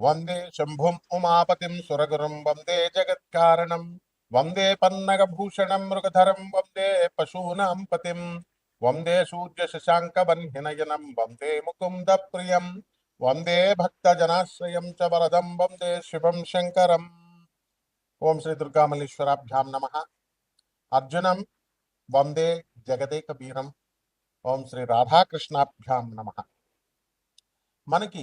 వందే శంభుం ఉమాపతిం సురగురుం వందే జగత్కారణం వందే పన్నగభూషణం మృగధరం వందే పశూనాం పతిం వందే సూర్య శశాంక వన్హినయనం వందే ముకుంద ప్రియం వందే భక్తజనాశ్రయం చ వరదం వందే శివం శంకరం ఓం శ్రీ దుర్గామల్లీశ్వరాభ్యాం నమ అర్జునం వందే జగదేక వీరం ఓం శ్రీ రాధాకృష్ణాభ్యాం నమ మనకి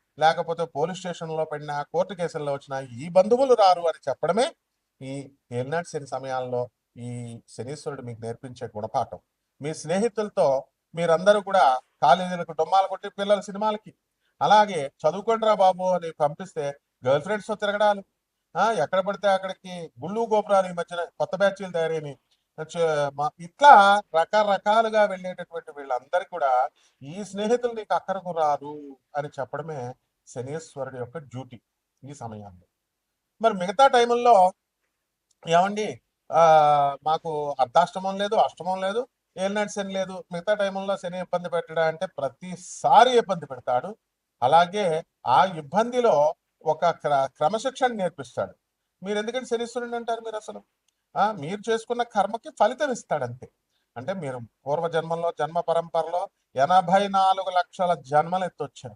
లేకపోతే పోలీస్ స్టేషన్లో పడినా కోర్టు కేసుల్లో వచ్చినా ఈ బంధువులు రారు అని చెప్పడమే ఈ ఏలినాటి శని సమయాల్లో ఈ శనీశ్వరుడు మీకు నేర్పించే గుణపాఠం. మీ స్నేహితులతో మీరందరూ కూడా కాలేజీలకు డొమ్మాలు కొట్టి పిల్లల సినిమాలకి అలాగే చదువుకోండిరా బాబు అని పంపిస్తే గర్ల్ ఫ్రెండ్స్తో తిరగడాలు. ఆ ఎక్కడ పడితే అక్కడికి గుళ్ళు గోపురాలు ఈ మధ్యన కొత్త బ్యాచ్లు తయారైనవి. ఇట్లా రకరకాలుగా వెళ్ళేటటువంటి వీళ్ళందరికీ కూడా ఈ స్నేహితులు నీకు అక్కడకు రాదు అని చెప్పడమే శనేశ్వరుడు యొక్క డ్యూటీ ఈ సమయాల్లో మరి మిగతా టైంలో ఏమండి? ఆ మాకు అర్ధాష్టమం లేదు అష్టమం లేదు ఏలినాటి శని లేదు. మిగతా టైంలో శని ఇబ్బంది పెట్టడా అంటే ప్రతిసారి ఇబ్బంది పెడతాడు. అలాగే ఆ ఇబ్బందిలో ఒక క్ర క్రమశిక్షణ నేర్పిస్తాడు. మీరు ఎందుకంటే శనిశ్వరుడు అంటారు మీరు అసలు? ఆ మీరు చేసుకున్న కర్మకి ఫలితం ఇస్తాడు అంతే అంటే మీరు పూర్వ జన్మంలో జన్మ పరంపరలో ఎనభై నాలుగు లక్షల జన్మలు ఎత్తొచ్చారు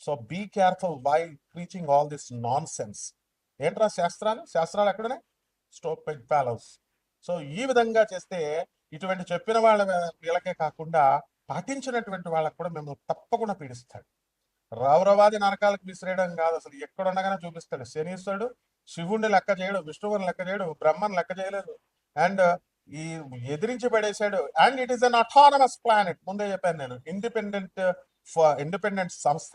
so be careful by preaching all this nonsense ఏంట్రా శాస్త్రాలు? శాస్త్రాలు ఎక్కడనే స్టోప్ పెగ్ ప్యాలౌస్ సో ఈ విధంగా చేస్తే ఇటువంటి చెప్పిన వాళ్ళ వీళ్ళకే కాకుండా పాటించినటువంటి వాళ్ళకు కూడా మిమ్మల్ని తప్పకుండా పీడిస్తాడు. రౌరవాది నరకాలకు విసిరేయడం కాదు అసలు. ఎక్కడుండగానే చూపిస్తాడు. శనీశ్వరుడు శివుణ్ణి లెక్క చేయడు విష్ణువుని లెక్క చేయడు బ్రహ్మని లెక్క చేయలేదు. అండ్ ఈ ఎదిరించి పడేశాడు. And it is an autonomous planet ముందే చెప్పాను నేను. ఇండిపెండెంట్ ఇండిపెండెంట్ uh, సంస్థ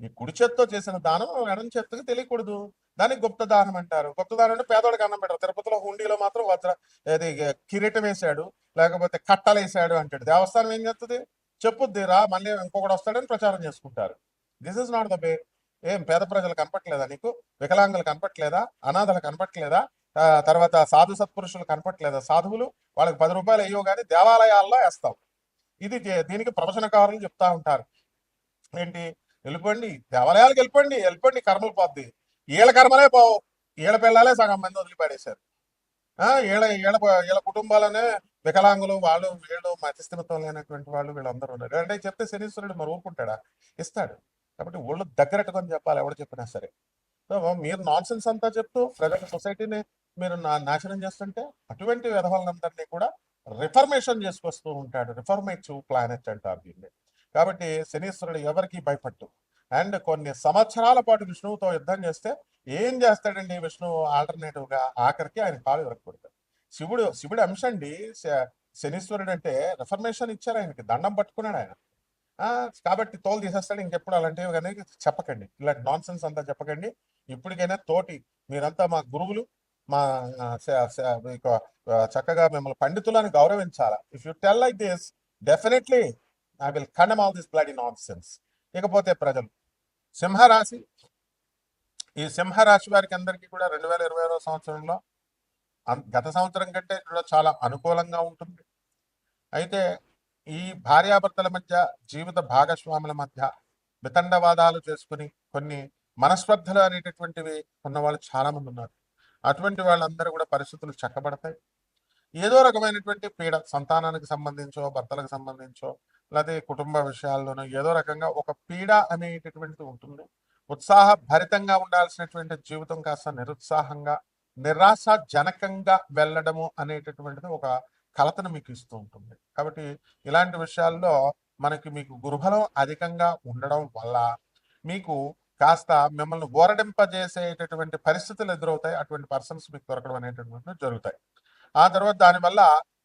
నీ కుడి చేత్తో చేసిన దానం ఎడం చేత్తకి తెలియకూడదు. దానికి గుప్త దానం అంటారు. గుప్త దానం అంటే పేదోడికి అన్నం పెట్టారు తిరుపతిలో హుండీలో మాత్రం వజ్ర ఇది కిరీటం వేసాడు లేకపోతే కట్టలు వేసాడు అంటాడు. దేవస్థానం ఏం చేస్తుంది చెప్పుద్ది రా మళ్ళీ ఇంకొకటి వస్తాడని ప్రచారం చేసుకుంటారు. This is not the way ఏం పేద ప్రజలు కనపట్లేదా నీకు? వికలాంగులు కనపట్లేదా? అనాథలు కనపట్లేదా? తర్వాత సాధు సత్పురుషులు కనపట్లేదా? సాధువులు వాళ్ళకి పది రూపాయలు అయ్యో కానీ దేవాలయాల్లో వేస్తాం. ఇది దీనికి ప్రవచనకారులు చెప్తా ఉంటారు. ఏంటి? వెళ్ళిపోండి. దేవాలయాలకు వెళ్ళిపోండి. వెళ్ళిపోండి. కర్మలు పోద్ది. ఈళ్ళ కర్మలే పోవు. ఈళ్ళ పిల్లలే సగం మంది వదిలిపడేశారు. ఆ ఈళ్ళ ఈళ్ళ ఈళ్ళ కుటుంబాలనే వికలాంగులు వాళ్ళు వీళ్ళు మధ్యస్థిమితం లేనటువంటి వాళ్ళు వీళ్ళందరూ ఉన్నారు. అంటే చెప్తే శనీశ్వరుడు మరి ఊరుకుంటాడా? ఇస్తాడు. కాబట్టి ఒళ్ళు దగ్గరట్టుకొని చెప్పాలి. ఎవడు చెప్పినా సరే. సో మీరు నాన్ సెన్స్ అంతా చెప్తూ ప్రజల సొసైటీని మీరు నా- నాశనం చేస్తుంటే అటువంటి విధవాళ్ళందరినీ కూడా రిఫర్మేషన్ చేసుకొస్తూ ఉంటాడు. రిఫర్మేటివ్ ప్లానెట్ అంటారు దీన్ని. కాబట్టి శనీశ్వరుడు ఎవరికి భయపట్టు అండ్ కొన్ని సంవత్సరాల పాటు విష్ణువుతో యుద్ధం చేస్తే ఏం చేస్తాడండి విష్ణువు ఆల్టర్నేటివ్గా ఆఖరికి ఆయన కాలు విరగకూడదు శివుడు శివుడు అంశ అండి శ- శనీశ్వరుడు అంటే రిఫర్మేషన్ ఇచ్చారు ఆయనకి దండం పట్టుకున్నాడు ఆయన. కాబట్టి తోలు తీసేస్తాడు ఇంకెప్పుడు అలాంటివి కానీ చెప్పకండి. ఇలాంటి నాన్ సెన్స్ అంతా చెప్పకండి. ఇప్పటికైనా తోటి మీరంతా మా గురువులు మా చక్కగా మిమ్మల్ని పండితులను గౌరవించాలా? If you tell like this definitely I will condemn all this bloody nonsense ఇకపోతే ప్రజలు సింహరాశి ఈ సింహరాశి వారికి అందరికీ కూడా రెండు వేల ఇరవై సంవత్సరంలో గత సంవత్సరం కంటే కూడా చాలా అనుకూలంగా ఉంటుంది. అయితే ఈ భార్యాభర్తల మధ్య జీవిత భాగస్వాముల మధ్య వితండవాదాలు చేసుకుని కొన్ని మనస్పర్ధలు అనేటటువంటివి ఉన్న వాళ్ళు చాలా మంది ఉన్నారు. అటువంటి వాళ్ళందరూ కూడా పరిస్థితులు చక్కబడతాయి. ఏదో రకమైనటువంటి పీడ సంతానానికి సంబంధించో భర్తలకు సంబంధించో లేకపోతే కుటుంబ విషయాల్లోనూ ఏదో రకంగా ఒక పీడ అనేటటువంటిది ఉంటుంది. ఉత్సాహ భరితంగా ఉండాల్సినటువంటి జీవితం కాస్త నిరుత్సాహంగా నిరాశాజనకంగా వెళ్ళడము అనేటటువంటిది ఒక కలతను మీకు ఇస్తూ ఉంటుంది. కాబట్టి ఇలాంటి విషయాల్లో మనకి మీకు గురుబలం అధికంగా ఉండడం వల్ల మీకు కాస్త మిమ్మల్ని ఊరడింపజేసేటటువంటి పరిస్థితులు ఎదురవుతాయి. అటువంటి పర్సన్స్ మీకు దొరకడం అనేటటువంటివి జరుగుతాయి. ఆ తర్వాత దానివల్ల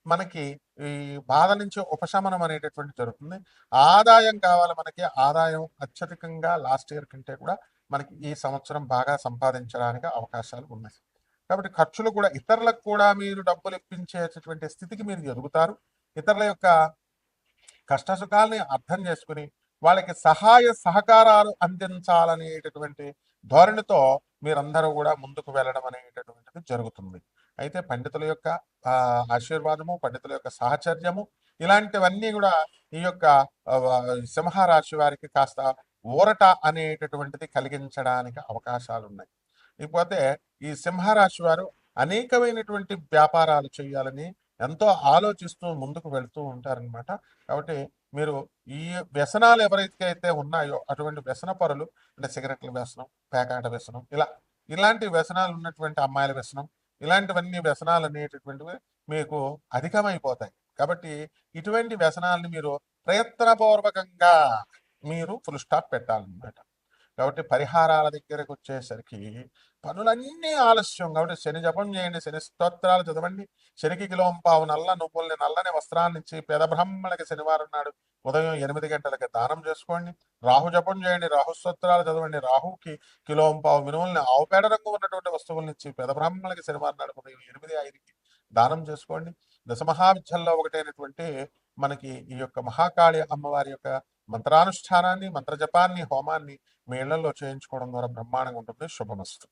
మనకి ఈ బాధ నుంచి ఉపశమనం అనేటటువంటి జరుగుతుంది ఆదాయం కావాలి మనకి. ఆదాయం అత్యధికంగా లాస్ట్ ఇయర్ కంటే కూడా మనకి ఈ సంవత్సరం బాగా సంపాదించడానికి అవకాశాలు ఉన్నాయి. కాబట్టి ఖర్చులు కూడా ఇతరులకు కూడా మీరు డబ్బులు ఇప్పించేటటువంటి స్థితికి మీరు ఎదుగుతారు. ఇతరుల యొక్క కష్ట సుఖాలని అర్థం చేసుకుని వాళ్ళకి సహాయ సహకారాలు అందించాలనేటటువంటి ధోరణితో మీరందరూ కూడా ముందుకు వెళ్ళడం అనేటటువంటిది జరుగుతుంది. అయితే పండితుల యొక్క ఆశీర్వాదము పండితుల యొక్క సాహచర్యము ఇలాంటివన్నీ కూడా ఈ యొక్క సింహరాశి వారికి కాస్త ఊరట అనేటటువంటిది కలిగించడానికి అవకాశాలు ఉన్నాయి ఇకపోతే ఈ సింహరాశి వారు అనేకమైనటువంటి వ్యాపారాలు చేయాలని ఎంతో ఆలోచిస్తూ ముందుకు వెళుతూ ఉంటారనమాట కాబట్టి మీరు ఈ వ్యసనాలు ఎవరైతే అయితే ఉన్నాయో అటువంటి వ్యసన పరులు అంటే సిగరెట్ల వ్యసనం పేకాట వ్యసనం ఇలా ఇలాంటి వ్యసనాలు ఉన్నటువంటి అమ్మాయిల వ్యసనం ఇలాంటివన్నీ వ్యసనాలు అనేటటువంటివి మీకు అధికమైపోతాయి. కాబట్టి ఇటువంటి వ్యసనాలను మీరు ప్రయత్నపూర్వకంగా మీరు ఫుల్ స్టాప్ పెట్టాలన్నమాట. కాబట్టి పరిహారాల దగ్గరకు వచ్చేసరికి పనులన్నీ ఆలస్యం. కాబట్టి శని జపం చేయండి శని స్తోత్రాలు చదవండి. శనికి కిలోంపావు నల్ల నువ్వుల్ని నల్లని వస్త్రాన్ని ఇచ్చి పేద బ్రాహ్మణులకి శనివారం నాడు ఉదయం ఎనిమిది గంటలకి దానం చేసుకోండి. రాహు జపం చేయండి రాహు స్తోత్రాలు చదవండి. రాహుకి కిలోంపావు పావు ఆవుపేడ రంగు ఉన్నటువంటి వస్తువుల్ని ఇచ్చి పేద బ్రాహ్మణులకి శనివారం నాడు ఉదయం ఎనిమిది ఐదుకి దానం చేసుకోండి. దశమహావిద్యల్లో ఒకటైనటువంటి మనకి ఈ యొక్క మహాకాళి అమ్మవారి యొక్క మంత్రానుష్ఠానాన్ని మంత్రజపాన్ని హోమాన్ని మీ ఇళ్ళలో చేయించుకోవడం ద్వారా బ్రహ్మాండంగా ఉంటుంది. శుభమస్తు.